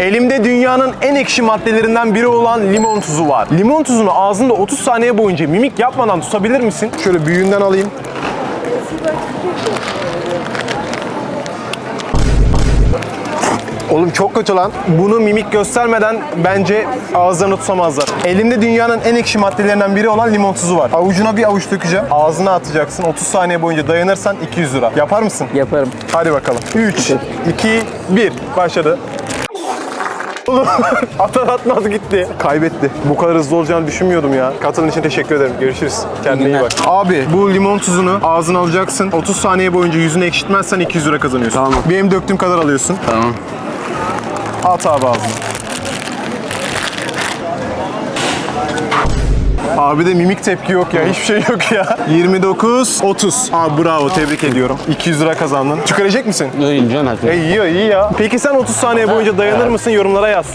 Elimde dünyanın en ekşi maddelerinden biri olan limon tuzu var. Limon tuzunu ağzında 30 saniye boyunca mimik yapmadan tutabilir misin? Şöyle büyüğünden alayım. Oğlum çok kötü lan. Bunu mimik göstermeden bence ağızlarına tutamazlar. Elimde dünyanın en ekşi maddelerinden biri olan limon tuzu var. Avucuna bir avuç dökeceğim. Ağzına atacaksın. 30 saniye boyunca dayanırsan 200 lira. Yapar mısın? Yaparım. Hadi bakalım. 3, 2, 1. Başladı. Oğlum atar atmaz gitti. Kaybetti. Bu kadar hızlı olacağını düşünmüyordum ya. Katılın için teşekkür ederim. Görüşürüz. Kendine iyi günler. bak. Abi bu limon tuzunu ağzına alacaksın. 30 saniye boyunca yüzünü ekşitmezsen 200 lira kazanıyorsun. Tamam. Benim döktüğüm kadar alıyorsun. Tamam. At abi ağzına. Abi de mimik tepki yok ya. Hiçbir şey yok ya. 29, 30. Abi bravo. Tebrik ediyorum. 200 lira kazandın. Çıkaracak mısın? Öyle can E, iyi iyi ya. Peki sen 30 saniye boyunca dayanır mısın? Yorumlara yaz.